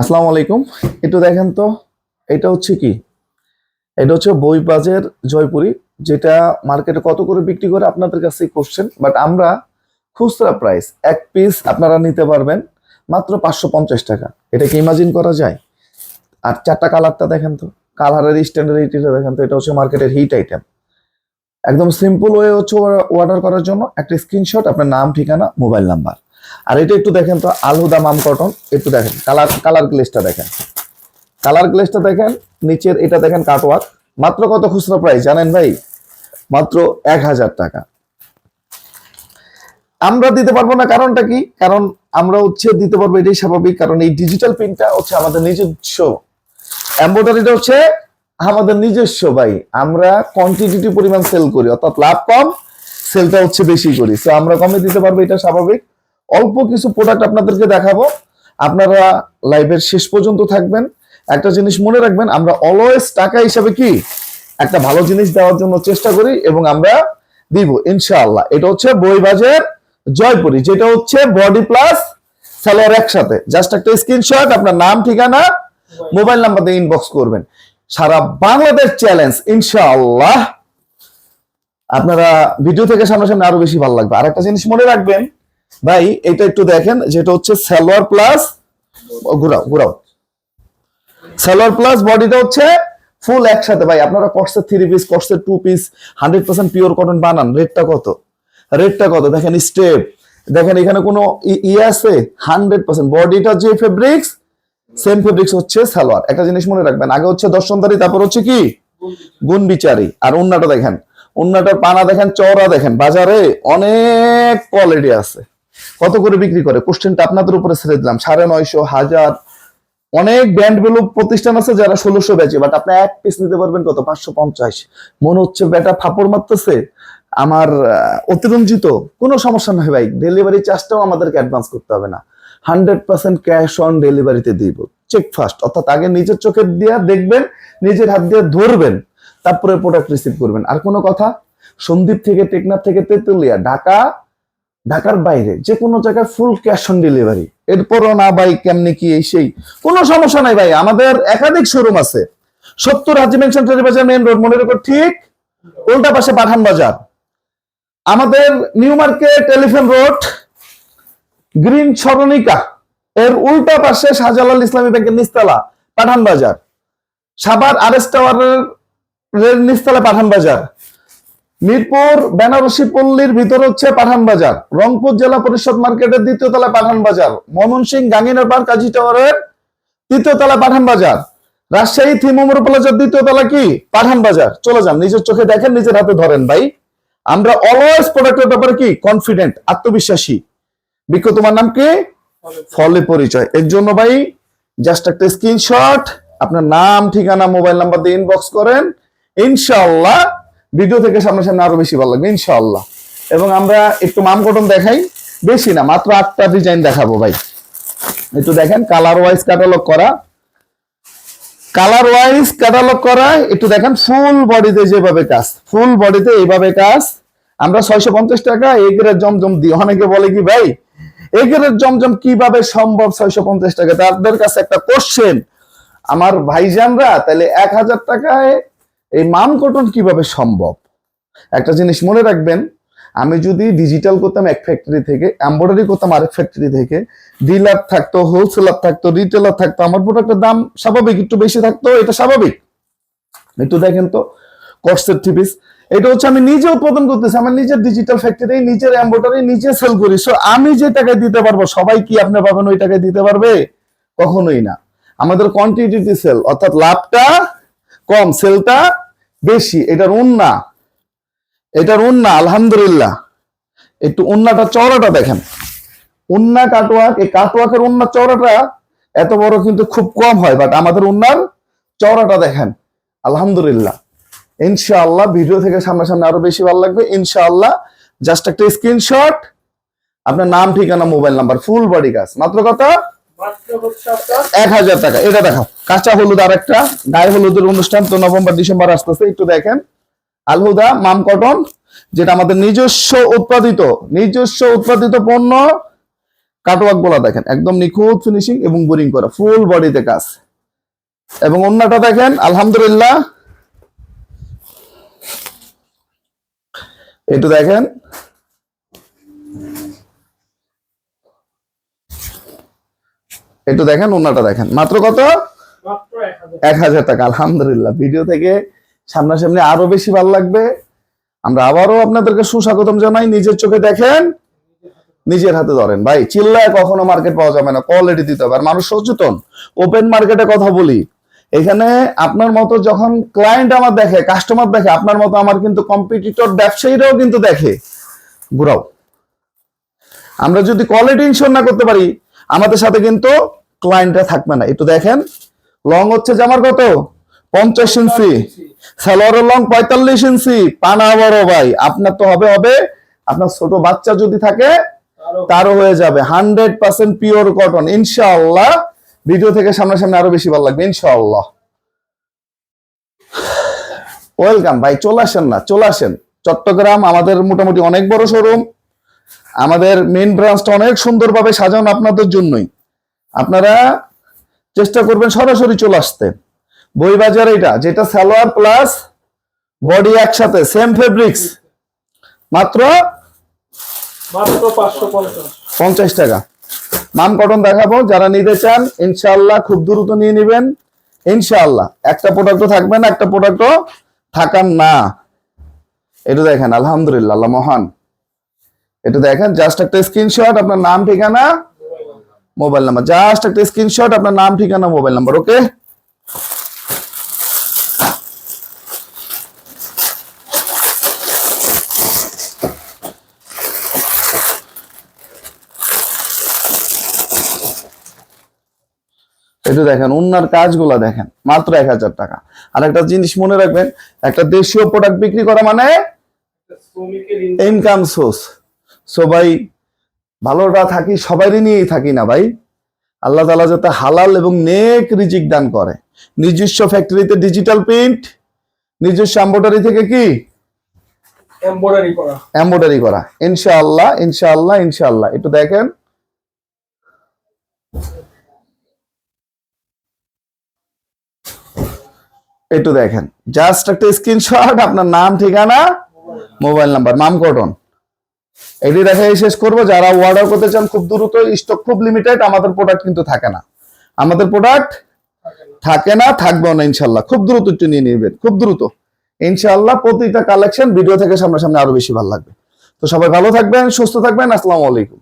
আসসালামু আলাইকুম। একটু দেখেন তো, এটা হচ্ছে কি? এটা হচ্ছে বইবাজের জয়পুরি, যেটা মার্কেটে কত করে বিক্রি করে আপনাদের কাছে কোশ্চেন বাট আমরা খুচরা প্রাইস এক পিস আপনারা নিতে পারবেন মাত্র পাঁচশো পঞ্চাশ টাকা। এটাকে ইমাজিন করা যায়? আর চারটা কালারটা দেখেন তো কালারের স্ট্যান্ডার্ডিটা দেখেন তো, এটা হচ্ছে মার্কেটের হিট আইটেম একদম সিম্পল ওয়ে হচ্ছে অর্ডার করার জন্য, একটা স্ক্রিনশট আপনার নাম, ঠিকানা মোবাইল নাম্বার আর এটা একটু দেখেন তো, আলহুদা মাম কটন, একটু দেখেন, কালার কালার গ্লেসটা দেখেন। কালার গ্লেসটা দেখেন, নিচের এটা দেখেন কাটওয়ার্ক মাত্র কত খুচরা প্রাইস জানেন ভাই? মাত্র এক হাজার টাকা। আমরা দিতে পারব না, কারণটা কি? কারণ আমরা হচ্ছে দিতে পারব এটাই স্বাভাবিক, কারণ এই ডিজিটাল প্রিন্টটা হচ্ছে আমাদের নিজস্ব। এম্ব্রয়ডারিটা হচ্ছে আমাদের নিজস্ব, ভাই। আমরা কোয়ান্টিটি পরিমাণ সেল করি, অর্থাৎ লাভ কম সেলটা হচ্ছে বেশি করি। সো আমরা কমে দিতে পারব, এটা স্বাভাবিক। অল্প কিছু প্রোডাক্ট আপনাদেরকে দেখাবো। আপনারা লাইভের শেষ পর্যন্ত থাকবেন। একটা জিনিস মনে রাখবেন, আমরা অলওয়েজ টাকা হিসাবে কি? একটা ভালো জিনিস দেওয়ার জন্য চেষ্টা করি এবং আমরা দিব, ইনশাআল্লাহ। এটা হচ্ছে বইবাজের জয়পুরি, যেটা হচ্ছে বডি প্লাস সালোয়ার একসাথে। জাস্ট একটা স্ক্রিনশট আপনার নাম, ঠিকানা মোবাইল নাম্বার দিয়ে ইনবক্স করবেন। সারা বাংলাদেশ চ্যালেঞ্জ ইনশাআল্লাহ। আপনারা ভিডিও থেকে সামনাসামনি আরও বেশি ভালো লাগবে। আর একটা জিনিস মনে রাখবেন ভাই, এটা একটু দেখেন, যেটা হচ্ছে সালোয়ার প্লাস ঘুরাও ঘুরাও। সালোয়ার প্লাস বডিটা হচ্ছে ফুল একসাথে, ভাই, আপনারা কটসের three piece কটসের two piece hundred percent pure cotton বানান রেটটা কত? রেটটা কত? দেখেন স্টেপ দেখেন এখানে কোনো ই- আছে? হান্ড্রেড পার্সেন্ট বডিটা যে ফেব্রিক্স সেম ফেব্রিক্স হচ্ছে সালোয়ার। একটা জিনিস মনে রাখবেন, আগে হচ্ছে দর্শনদারি তারপর হচ্ছে কি? গুণ বিচারি। আর অন্যটা দেখেন, উন্নাটার পানা দেখেন, চওড়া দেখেন, বাজারে অনেক কোয়ালিটি আছে। কত করে বিক্রি করে? কোশ্চেনটা আপনাদের উপরে ছেড়ে দিলাম। সাড়ে নয়শো, হাজার। অনেক ব্র্যান্ড ভ্যালু প্রতিষ্ঠান আছে যারা ষোলোশো বেচে বাট আপনি এক পিস নিতে পারবেন কত? পাঁচশো পঞ্চাশ। মনে হচ্ছে বেটা ফাপড় মারতেছে। আমার অতিরঞ্জিত। কোনো সমস্যা নয় ভাই। ডেলিভারি চার্জটাও আমাদেরকে অ্যাডভান্স করতে হবে না। হান্ড্রেড পার্সেন্ট ক্যাশ অন ডেলিভারিতে দিব। চেক ফার্স্ট অর্থাৎ আগে নিজের চোখে দিয়ে দেখবেন, নিজের হাত দিয়ে ধরবেন, তারপরে প্রোডাক্ট রিসিভ করবেন। আর কোনো কথা? সন্দীপ থেকে, টেকনাফ থেকে তেতুলিয়া, ঢাকা ঢাকার বাইরে, যে কোনো জায়গায় ফুল ক্যাশ অন ডেলিভারি এরপরও না ভাই, কেমনি কি এই সেই? কোনো সমস্যা নাই ভাই, আমাদের একাধিক শোরুম আছে। সত্তর হাজি মেনশন বাজার মেন রোড মনে রেখো ঠিক উল্টা পাশে পাঠান বাজার। আমাদের New Market telephone road green সরণিকা এর উল্টা পাশে শাহজালাল ইসলামী ব্যাংকের নিস্তালা পাঠান বাজার। সাবার আরএস টাওয়ারের রেল নিস্তালা পাঠান বাজার। মিরপুর, বেনারসি পল্লীর ভিতর হচ্ছে পাঠান বাজার। রংপুর জেলা পরিষদ মার্কেটের দ্বিতীয় তলা পাঠান বাজার। ময়মনসিং গাঙ্গিনার পার্ক, কাজী টাওয়ারের তৃতীয় তলা পাঠান বাজার। রাজশাহী থিমুমর প্লাজার দ্বিতীয় তলা কি? পাঠান বাজার। চলে যান, নিজের চোখে দেখেন, নিজের হাতে ধরেন ভাই। আমরা অলওয়েজ প্রোডাক্টের ব্যাপারে কি? কনফিডেন্ট আত্মবিশ্বাসী। বিক্ষ তোমার নাম কি? ফলে পরিচয়। এর জন্য ভাই জাস্ট একটা স্ক্রিনশট আপনার নাম, ঠিকানা মোবাইল নাম্বার দিয়ে ইনবক্স করেন। ইনশাআল্লাহ ভিডিও থেকে সামনাসামনি আরও বেশি ভালো লাগবে, ইনশাআল্লাহ। এবং আমরা একটু মাম কটন দেখাই। বেশি না, মাত্র আটটা ডিজাইন দেখাবো ভাই। একটু দেখেন কালার ওয়াইজ ক্যাটালগ করা। কালার ওয়াইজ ক্যাটালগ করা, একটু দেখেন ফুল বডিতে যেভাবে কাজ ফুল বডিতে এইভাবে কাজ। আমরা ছয়শো পঞ্চাশ টাকা এগের জমজম দিই। অনেকে বলে কি, ভাই এগের জমজম কীভাবে সম্ভব ছয়শো পঞ্চাশ টাকা? তাদের কাছে একটা কোশ্চেন আমার ভাইজানরা, তাহলে এক হাজার টাকায় এই মাম কটন কীভাবে সম্ভব? একটা জিনিস মনে রাখবেন, আমি যদি ডিজিটাল করতাম এক ফ্যাক্টরি থেকে এম্ব্রয়ডারি করতাম আরেক ফ্যাক্টরি থেকে ডিলার থাকতো হোলসেলার থাকতো রিটেলার থাকতো, আমার প্রোডাক্টের দাম স্বাভাবিক, একটু বেশি থাকতো, এটা স্বাভাবিক। একটু দেখেন তো কটসের থ্রি এটা হচ্ছে আমি নিজে উৎপাদন করতেছি, আমার নিজের ডিজিটাল ফ্যাক্টরি নিজের এম্ব্রয়ডারি নিজে সেল করি সো আমি যে টাকায় দিতে পারব, সবাই কি আপনি পাবেন ওই টাকায় দিতে পারবে? কখনোই না। আমাদের কোয়ান্টিটি সেল অর্থাৎ লাভটা কম, সেলটা বেশি, এটার উন্না। এটার উন্না, আলহামদুলিল্লাহ। একটু উন্নাটা, চওড়াটা দেখেন। উন্না কাটওয়ার্ক, এই কাটওয়ার্কের উন্না চওড়াটা এত বড় কিন্তু খুব কম হয় বাট আমাদের উন্নার চওড়াটা দেখেন, আলহামদুলিল্লাহ। ইনশাআল্লাহ, ভিডিও থেকে সামনাসামনি আরও বেশি ভালো লাগবে, ইনশাআল্লাহ। জাস্ট একটা স্ক্রিনশট আপনার নাম, ঠিকানা মোবাইল নাম্বার ফুল বডি কাজ মাত্র আপনার এক হাজার টাকা। এটা দেখো কাঁচা হলুদ আর একটা গায়ে হলুদের অনুষ্ঠান তো নভেম্বর, ডিসেম্বর আসতেছে, একটু দেখেন। আলহুদা মাম কটন, যেটা আমাদের নিজস্ব উৎপাদিত নিজস্ব উৎপাদিত পণ্য। কাটওয়ার্কগুলা দেখেন, একদম নিখুঁত ফিনিশিং এবং বোরিং করা ফুল বডিতে কাজ। এবং অন্যটা দেখেন, আলহামদুলিল্লাহ। একটু দেখেন। একটু দেখেন অন্যটা দেখেন। মাত্র কত? এক হাজার এক হাজার টাকা আলহামদুলিল্লাহ। ভিডিও থেকে সামনাসামনি আরও বেশি ভালো লাগবে। আমরা আবারও আপনাদেরকে সুস্বাগতম জানাই। নিজের চোখে দেখেন নিজের হাতে ধরেন। ভাই চিল্লায় কখনো মার্কেট পাওয়া যাবে না। কোয়ালিটি দিতে হবে। আর মানুষ সচেতন। ওপেন মার্কেটে কথা বলি। এখানে আপনার মতো যখন ক্লায়েন্ট আমার দেখে কাস্টমার দেখে আপনার মতো আমার কিন্তু কম্পিটিটর ব্যবসায়ীরাও কিন্তু দেখে। ঘুরাও। আমরা যদি কোয়ালিটি ইনশোর না করতে পারি আমাদের সাথে কিন্তু ক্লায়েন্টরা থাকবে না। একটু দেখেন লং হচ্ছে জামার কত? পঞ্চাশ ইঞ্চি সালোয়ারের লং পঁয়তাল্লিশ ইঞ্চি পানা বড় ভাই আপনার তো হবে হবে। আপনার ছোট বাচ্চা যদি থাকে তারও হয়ে যাবে। হান্ড্রেড পার্সেন্ট পিওর কটন ইনশাআল্লাহ। ভিডিও থেকে সামনাসামনি আরও বেশি ভালো লাগবে ইনশাআল্লাহ। ওয়েলকাম ভাই চলে আসেন না চলে আসেন। চট্টগ্রাম আমাদের মোটামুটি অনেক বড় শোরুম আমাদের মেইন ব্রাঞ্চটা অনেক সুন্দরভাবে সাজানো আপনাদের জন্যই। আপনারা চেষ্টা করবেন সরাসরি চলে আসতে। বই বাজার এটা যেটা সালোয়ার প্লাস বডি একসাথে সেম ফেব্রিক্স মাত্র পঞ্চাশ। টাকা। মাম কটন দেখাবো যারা নিতে চান ইনশাআল্লাহ খুব দ্রুত নিয়ে নেবেন। ইনশাআল্লাহ একটা প্রোডাক্টও থাকবে না একটা প্রোডাক্টও থাকার না। এটা দেখেন আলহামদুলিল্লাহ আল্লাহ মহান। এটা দেখেন জাস্ট একটা স্ক্রিনশট আপনার নাম ঠিকানা মোবাইল নাম্বার। জাস্ট একটা স্ক্রিনশট আপনার নাম ঠিকানা মোবাইল নাম্বার ওকে? একটু দেখেন অন্যার কাজগুলা দেখেন মাত্র এক হাজার টাকা। আর একটা জিনিস মনে রাখবেন একটা দেশীয় প্রোডাক্ট বিক্রি করা মানে শ্রমিকের ইনকাম সোর্স সো ভাই ভালোটা থাকি সবারই নিয়েই থাকি না ভাই। আল্লাহ তালা যাতে হালাল এবং নেক রিজিক দান করে। নিজস্ব ফ্যাক্টরিতে ডিজিটাল প্রিন্ট নিজস্ব এম্বোটারি থেকে কি? এম্বোটারি করা। ইনশাআল্লাহ ইনশাআল্লাহ ইনশাআল্লাহ। একটু দেখেন। একটু দেখেন। জাস্ট একটা স্ক্রিনশট আপনার নাম ঠিকানা মোবাইল নাম্বার মাম কটন এটি দেখে শেষ করব। যারা অর্ডার করতে চান, খুব দ্রুত স্টক খুব লিমিটেড আমাদের প্রোডাক্ট কিন্তু থাকে না। আমাদের প্রোডাক্ট থাকে না, থাকবেও না, ইনশাল্লাহ। খুব দ্রুত একটু নিয়ে নেবেন, খুব দ্রুত। ইনশাল্লাহ প্রতিটা কালেকশন ভিডিও থেকে সামনাসামনি আরও বেশি ভালো লাগবে। তো সবাই ভালো থাকবেন, সুস্থ থাকবেন, আসসালামু আলাইকুম।